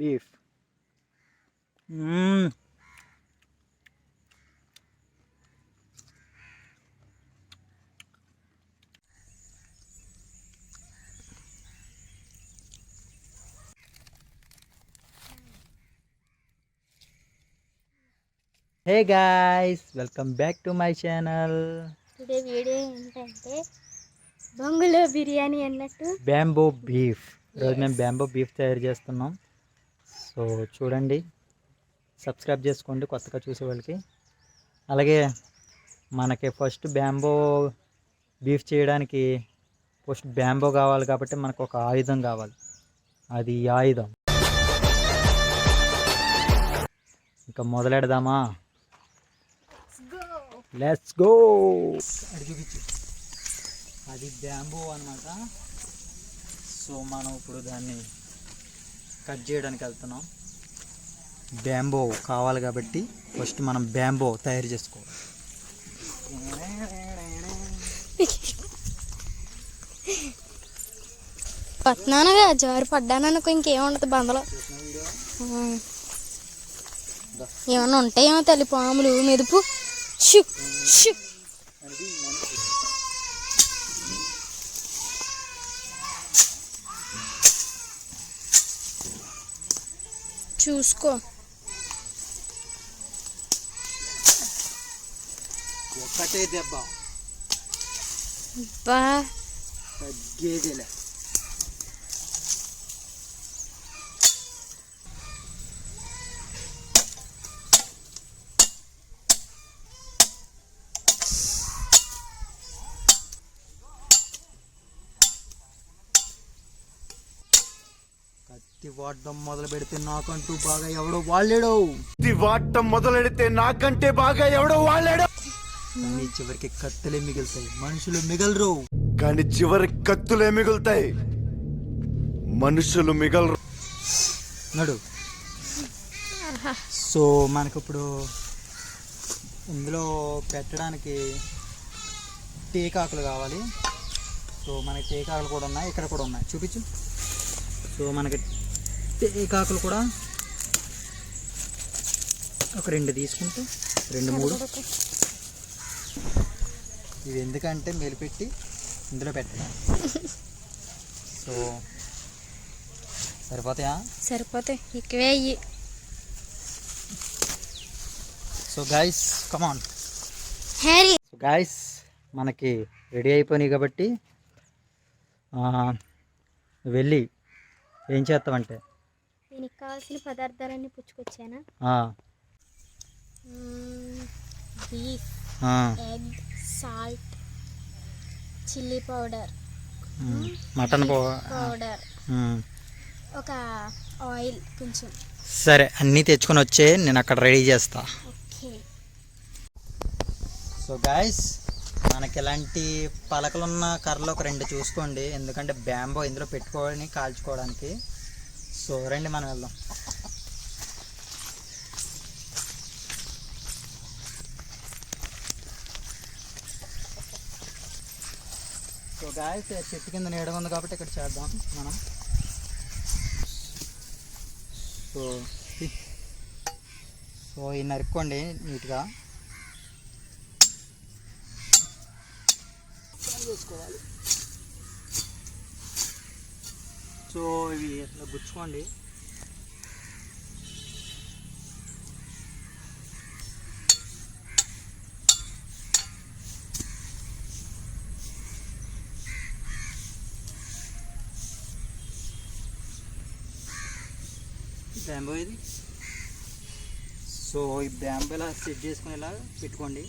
Beef hey guys welcome back to my channel today video ఏంటంటే బొంగులో బిర్యానీ అన్నట్టు. Bamboo beef ఈరోజు మేము బ్యాంబో బీఫ్ తయారు చేస్తున్నాం. సో చూడండి సబ్స్క్రైబ్ చేసుకోండి కొత్తగా చూసే వాళ్ళకి. అలాగే మనకి ఫస్ట్ బ్యాంబో బీఫ్ చేయడానికి ఫస్ట్ బ్యాంబో కావాలి కాబట్టి మనకు ఒక ఆయుధం కావాలి. అది ఆయుధం. ఇంకా మొదలెడదామా? లెట్స్ గో అది చూపించు. అది బ్యాంబో అనమాట సో మనం ఇప్పుడు దాన్ని కట్ చేయడానికి వెళ్తున్నాం. బ్యాంబో కావాలి కాబట్టి ఫస్ట్ మనం బ్యాంబో తయారు చేసుకోవాలి. పత్నానగా జారి పడ్డాననుకో ఇంకేముండదు బందలో ఏమన్నా ఉంటాయేమో తల్లి పాములు మెదుపు. షు షు. చూసుకో. ఒక్కటే దెబ్బ. తగ్గేదిలే. కత్తి వాడడం మొదలు పెడితే నాకంటూ బాగా ఎవడో వాళ్ళేడో ఇది వాడటం మొదలెడితే నాకంటే బాగా ఎవడో వాళ్ళాడు కానీ చివరికి కత్తులే మిగులుతాయి మనుషులు మిగలరు. కానీ చివరి కత్తులే మిగులుతాయి మనుషులు మిగలరు. నడు. సో మనకి ఇప్పుడు ఇందులో పెట్టడానికి టేకాకులు కావాలి. సో మనకి టేకాకులు కూడా ఉన్నాయి ఇక్కడ కూడా ఉన్నాయి. చూపించు. సో మనకి టేకాకులు కూడా ఒక రెండు తీసుకుంటే రెండు మూడు. ఇవి ఎందుకంటే మెలిపెట్టి ఇందులో పెట్టడం. సో సరిపోతాయా? సరిపోతాయి. ఎక్కువే so guys come on so guys మనకి రెడీ అయిపోయినాయి కాబట్టి వెళ్ళి ఏం చేస్తామంటే దీనికి కావాల్సిన పదార్థాలన్నీ పుచ్చుకొచ్చానా? Beef egg salt chilli powder. Mutton powder. ఒక ఆయిల్ కొంచెం. సరే అన్నీ తెచ్చుకొని వచ్చే నేను అక్కడ రెడీ చేస్తా. ఓకే. సో గాయస్ మనకి ఇలాంటి పలకలున్న కర్రలు ఒక రెండు చూసుకోండి. ఎందుకంటే బ్యాంబో ఇందులో పెట్టుకోవడానికి కాల్చుకోవడానికి. సో రండి మనం వెళ్దాం. సో గాయస్ చెట్టు కింద నీడ ఉంది కాబట్టి ఇక్కడ చేద్దాం మనం. సో సో ఈ నరుక్కోండి నీట్గా. చేసుకోవాలి. సో ఇవి ఇట్లా గుచ్చుకోండి. బ్యాంబో ఇది. సో ఈ బ్యాంబో ఇలా సెట్ చేసుకునేలా పెట్టుకోండి.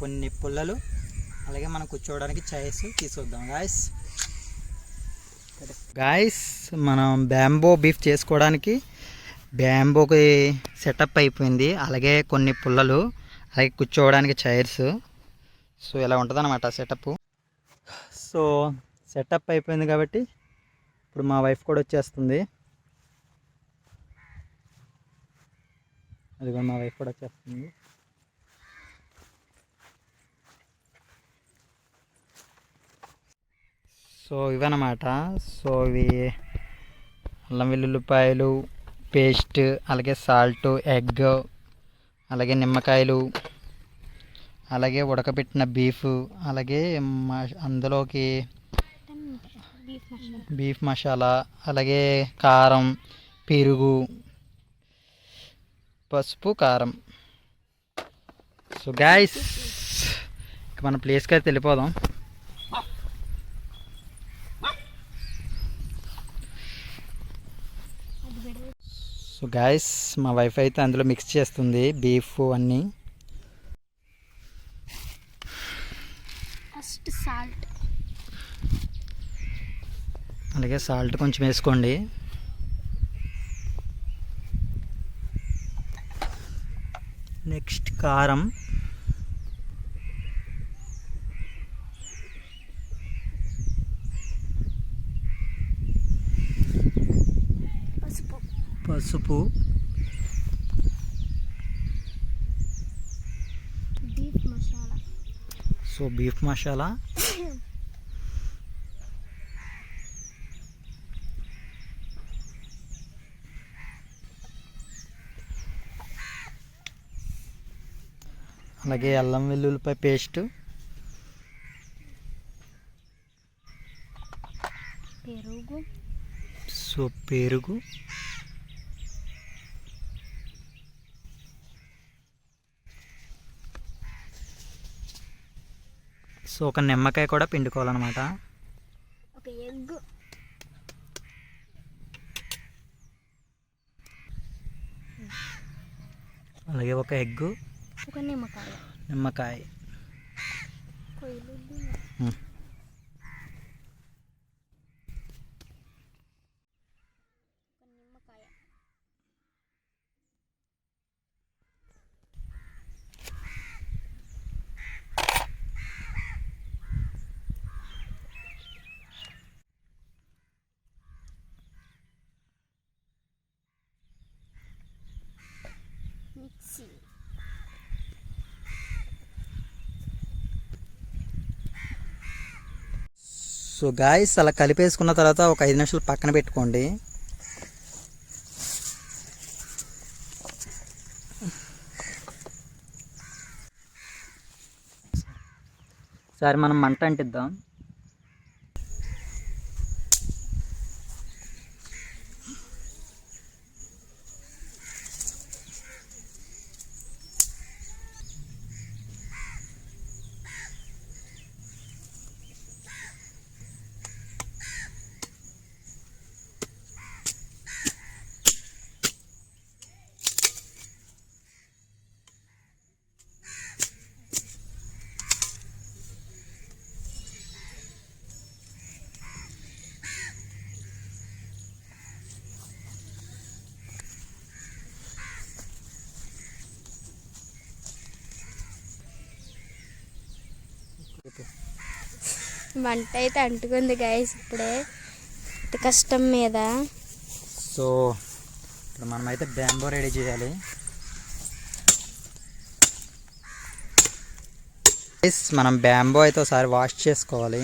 కొన్ని పుల్లలు అలాగే మనం కూర్చోవడానికి చైర్స్ తీసుకొద్దాం. గాయస్ గాయస్ మనం బ్యాంబో బీఫ్ చేసుకోవడానికి బ్యాంబోకి సెటప్ అయిపోయింది. అలాగే కొన్ని పుల్లలు అలాగే కూర్చోవడానికి చైర్స్ సో ఇలా ఉంటుంది అనమాట సెటప్ సో సెటప్ అయిపోయింది కాబట్టి ఇప్పుడు మా వైఫ్ కూడా వచ్చేస్తుంది. అది కూడా మా వైఫ్ కూడా వచ్చేస్తుంది. సో ఇవన్నమాట. సో ఇవి అల్లం వెల్లుల్లిపాయలు పేస్ట్ అలాగే సాల్ట్ ఎగ్ అలాగే నిమ్మకాయలు అలాగే ఉడకబెట్టిన బీఫ్ అలాగే అందులోకి బీఫ్ మసాలా బీఫ్ మసాలా అలాగే కారం పెరుగు పసుపు కారం. సో గాయస్ మన ప్లేస్కి అయితే వెళ్ళిపోదాం అది పెరుగు సో గాయస్ మా వైఫ్ అయితే అందులో మిక్స్ చేస్తుంది బీఫ్ అన్నీ. ఫస్ట్ సాల్ట్ అలాగే సాల్ట్ కొంచెం వేసుకోండి. నెక్స్ట్ కారం. పసుపు. పసుపు beef masala. So beef masala. అలాగే అల్లం వెల్లుల్లిపాయ పేస్ట్. పెరుగు. సో పెరుగు. సో ఒక నిమ్మకాయ కూడా పిండుకోవాలన్నమాట. ఒక అలాగే ఒక ఎగ్గు. ఒక నిమ్మకాయ. నిమ్మకాయ కొయ్యలు ఉమ్. ఒక నిమ్మకాయ మిక్సీ సో గాయస్ అలా కలిపేసుకున్న తర్వాత ఒక ఐదు నిమిషాలు పక్కన పెట్టుకోండి. సరే మనం మంట అంటిద్దాం. మంట అయితే అంటుకుంది గాయస్ ఇప్పుడే. ఇంత కష్టం మీద. సో ఇప్పుడు మనమైతే బ్యాంబో రెడీ చేయాలి. మనం బ్యాంబో అయితే ఒకసారి వాష్ చేసుకోవాలి.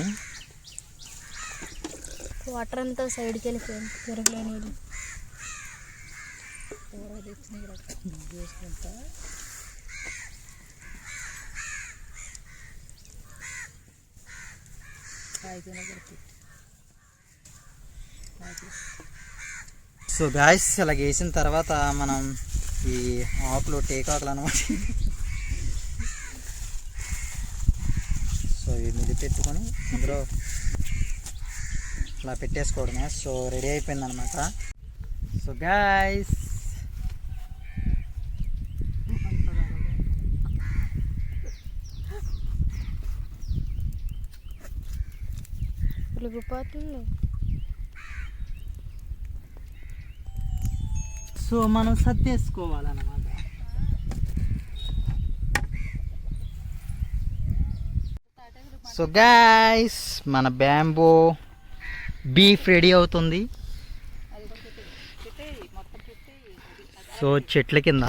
వాటర్ అంతా సైడ్కి వెళ్ళిపోయింది పెరుగులో నీళ్ళు సో గాయస్ ఇలా వేసిన తర్వాత మనం ఈ ఆకులు టేకాకులు అనమాట. సో ఇవి మిది పెట్టుకొని ఇందులో ఇలా పెట్టేసుకోవడమే. సో రెడీ అయిపోయింది అనమాట సో గాయస్ వెలిగిపోతుంది సో మనం సర్దేసుకోవాలన్నమాట సో గాయస్ మన బ్యాంబో బీఫ్ రెడీ అవుతుంది. సో చెట్ల కదా.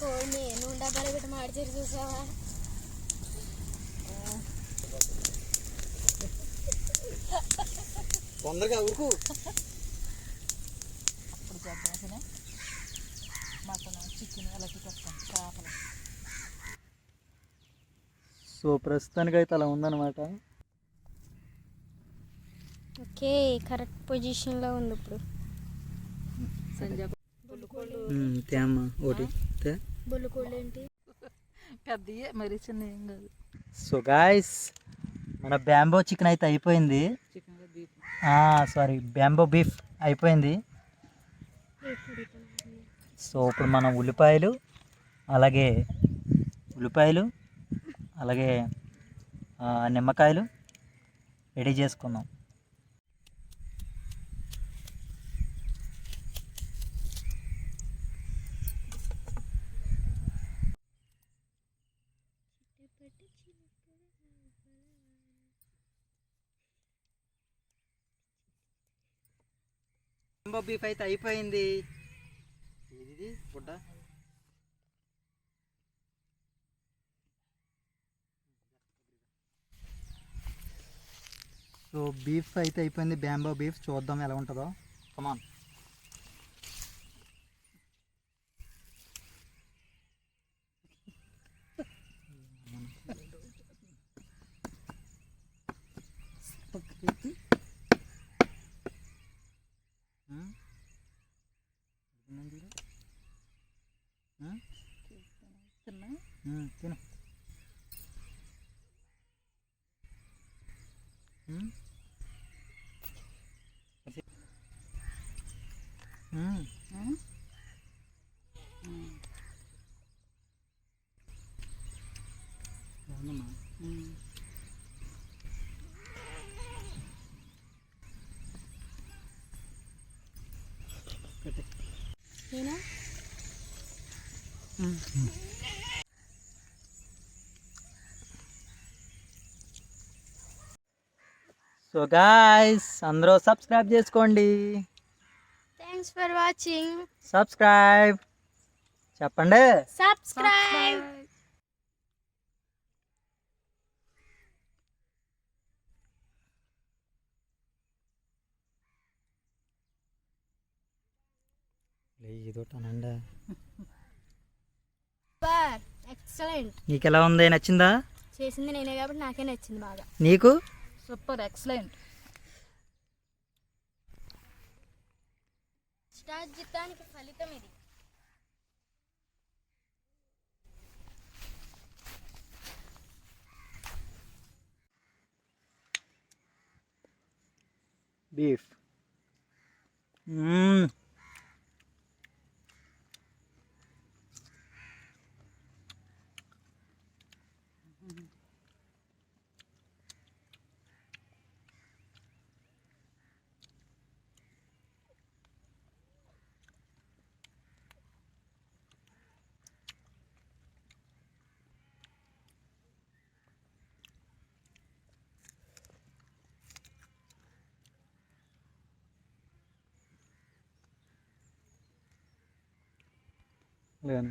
కోడిని నూనె డబ్బాలు పెట్టి మాడిచారు చూసావా? తొందరగా ఊరుకు. అప్పుడు చేద్దాం మటన్ చికెన్ అలా తిప్పేస్తాం చేపలు. సో ప్రస్తుతానికి అయితే అలా ఉందన్నమాట. ఓకే కరెక్ట్ పొజిషన్లో ఉంది ఇప్పుడు. సంజయ్ తేమ్మా ఒకటి తే. బొల్లుకోళ్ళు ఏంటి పెద్దయే మరి చిన్న ఏం కాదు. సో గాయస్ మన బ్యాంబో చికెన్ అయితే అయిపోయింది. సారీ బ్యాంబో బీఫ్ అయిపోయింది. సో ఇప్పుడు మనం ఉల్లిపాయలు అలాగే ఉల్లిపాయలు అలాగే నిమ్మకాయలు రెడీ చేసుకుందాం. బ్యాంబో బీఫ్ అయితే అయిపోయింది. ఇది గుడ్డ సో బీఫ్ అయితే అయిపోయింది బ్యాంబో బీఫ్. చూద్దాం ఎలా ఉంటుందో. కమాన్ తిన్నా తిను మ్మ్. మ్మ్. బాగుందమ్మా. పెట్టే. నేనా సో గాయస్ అందరూ సబ్స్క్రైబ్ చేసుకోండి. థ్యాంక్స్ ఫర్ వాచింగ్ సబ్స్క్రైబ్ చెప్పండి. సబ్స్క్రైబ్ ఇదొకటనండి సూపర్ ఎక్సలెంట్ నీకు ఎలా ఉంది? నచ్చిందా? చేసింది నేనే కాబట్టి నాకే నచ్చింది బాగా. నీకు? సూపర్ ఎక్సలెంట్ ఇష్టాజితానికి ఫలితం ఇది బీఫ్ เรือน